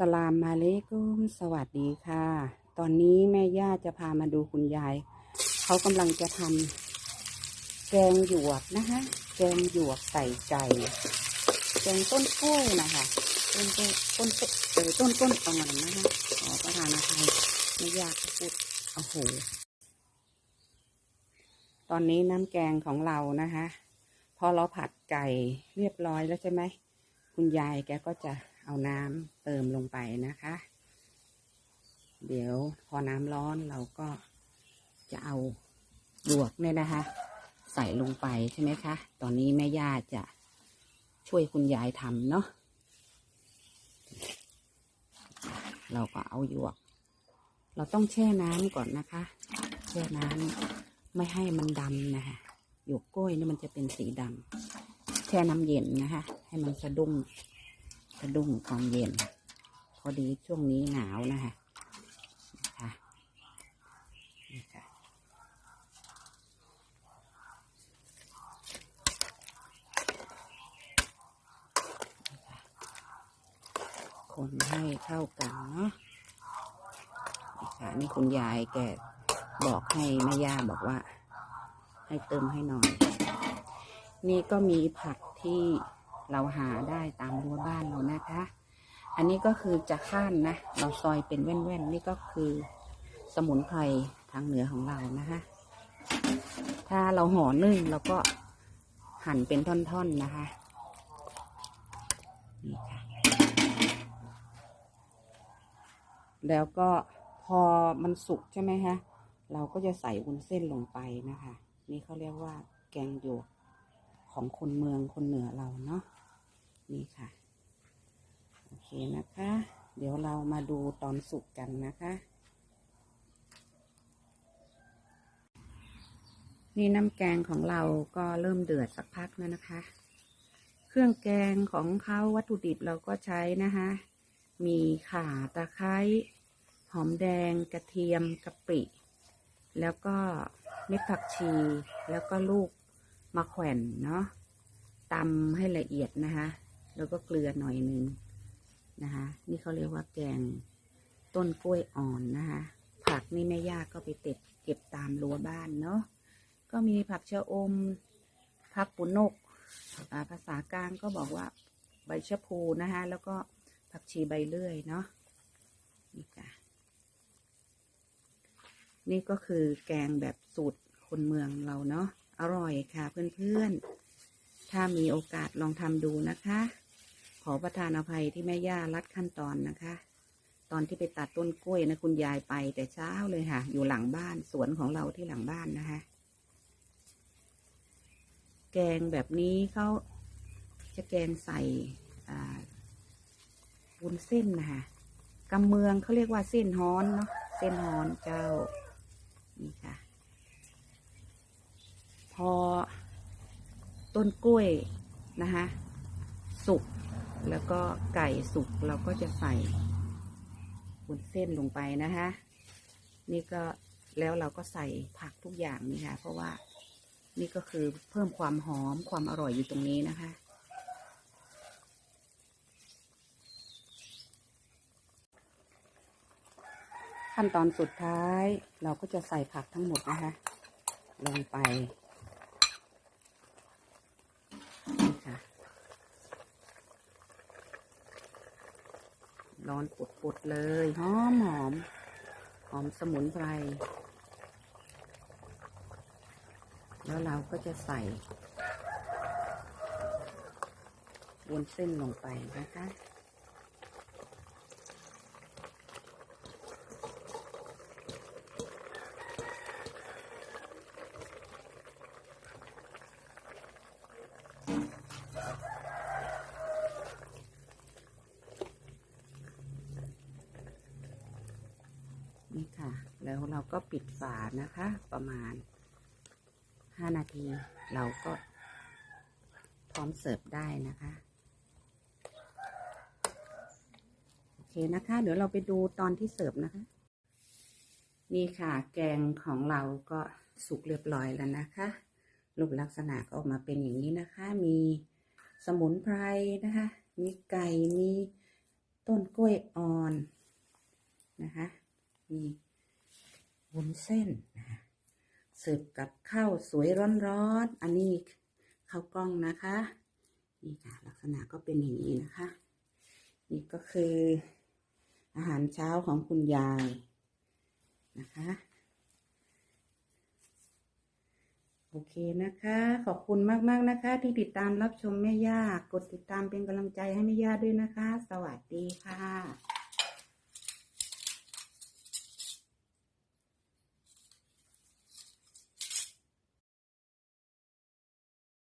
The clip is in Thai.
สลามมาเลกุมสวัสดีค่ะ ตอนนี้แม่ย่าจะพามาดูคุณยาย เขากำลังจะทำแกงหยวกนะคะ แกงหยวกใส่ไก่แกงต้นกล้วยนะคะ ต้นต้นต้นต้นเออต้นต้นอ่อนนะคะขอประทานอภัยแม่ย่ากพูดโอ้โหตอนนี้น้ำแกงของเรานะคะ พอเราผัดไก่เรียบร้อยแล้วใช่ไหม คุณยายแกก็จะ เอาน้ำเติมลงไปนะคะ เดี๋ยวพอน้ำร้อนเราก็จะเอาหยวกเนี่ยนะคะ ใส่ลงไปใช่ไหมคะ ตอนนี้แม่ย่าจะช่วยคุณยายทำเนาะเราก็เอาหยวก เราต้องแช่น้ำก่อนนะคะ แช่น้ำไม่ให้มันดำนะคะหยวกกล้วยนี่มันจะเป็นสีดำแช่น้ำเย็นนะคะ ให้มันสะดุ้งะดุ้งความเย็น พอดีช่วงนี้หนาวนะคะนะคะนี่ค่ะคนให้เข้ากันเนาะนี่ค่ะนี่คุณยายแกบอกให้แม่ย่าบอกว่า ให้เติมให้หน่อย นี่ก็มีผักที่ เราหาได้ตามรั้วบ้านเรานะคะ อันนี้ก็คือจะข้านนะ เราซอยเป็นแว่นๆ นี่ก็คือสมุนไพรทางเหนือของเรานะคะ ถ้าเราห่อนึ่งเราก็หั่นเป็นท่อนๆนะคะนี่ค่ะแล้วก็พอมันสุกใช่ไหมคะเราก็จะใส่วุ้นเส้นลงไปนะคะ นี่เขาเรียกว่าแกงหยวกของคนเมืองคนเหนือเราเนาะนี่ค่ะ โอเค นะคะ เดี๋ยวเรามาดูตอนสุกกันนะคะ นี่น้ำแกงของเราก็เริ่มเดือดสักพักแล้วนะคะ เครื่องแกงของเขาวัตถุดิบเราก็ใช้นะคะ มีข่าตะไคร้หอมแดงกระเทียมกะปิ แล้วก็เม็ดผักชี แล้วก็ลูกมะแขวนเนาะตำให้ละเอียดนะคะ แล้วก็เกลือหน่อยหนึง นะคะ นี่เขาเรียกว่าแกงต้นกล้วยอ่อนนะคะ ผักนี่แม่ย่าก็ไปเต็บเก็บตามรั้วบ้านเนาะ ก็มีผักชะอม ผักปุนก ภาษากลางก็บอกว่าใบชะพูนะคะ แล้วก็ผักชีใบเลื่อยเนาะ นี่ค่ะนี่ก็คือแกงแบบสูตรคนเมืองเราเนาะ อร่อยค่ะเพื่อนๆ ถ้ามีโอกาสลองทำดูนะคะ ขอประทานอภัยที่แม่ย่ารัดขั้นตอนนะคะ ตอนที่ไปตัดต้นกล้วยนะคุณยายไปแต่เช้าเลยค่ะ อยู่หลังบ้านสวนของเราที่หลังบ้านนะคะ แกงแบบนี้เขาจะแกงใส่วุ้นเส้นนะคะกำเมืองเขาเรียกว่าเส้นฮ้อนเนาะเส้นฮ้อนเจ้านี่ค่ะ พอต้นกล้วยนะคะสุก แล้วก็ไก่สุกเราก็จะใส่วุ้นเส้นลงไปนะคะ นี่ก็แล้วเราก็ใส่ผักทุกอย่างนี่ค่ะ เพราะว่านี่ก็คือเพิ่มความหอมความอร่อยอยู่ตรงนี้นะคะ ขั้นตอนสุดท้ายเราก็จะใส่ผักทั้งหมดนะคะ ลงไปนี่ค่ะ ร้อนปุดๆเลยหอมหอมหอมสมุนไพร แล้วเราก็จะใส่วนเส้นลงไปนะคะ นี่ค่ะ แล้วเรา ก็ปิดฝานะคะ ประมาณ 5 นาที เราก็ พร้อมเสิร์ฟได้นะคะโอเคนะคะ เดี๋ยวเราไปดูตอนที่เสิร์ฟนะคะ นี่ค่ะ แกงของเราก็สุกเรียบร้อยแล้วนะคะรูปลักษณะก็ออกมาเป็นอย่างนี้นะคะ มีสมุนไพรนะคะ มีไก่ มีต้นกล้วยอ่อนนะคะ มี วุ้นเส้นนะคะเสิร์ฟกับข้าวสวยร้อนๆ อันนี้ข้าวกล้องนะคะ นี่ค่ะ ลักษณะก็เป็นอย่างนี้นะคะ นี่ก็คืออาหารเช้าของคุณยายนะคะ โอเคนะคะ ขอบคุณมากๆนะคะ ที่ติดตามรับชมแม่ย่ากดติดตามเป็นกำลังใจให้แม่ย่าด้วยนะคะ สวัสดีค่ะ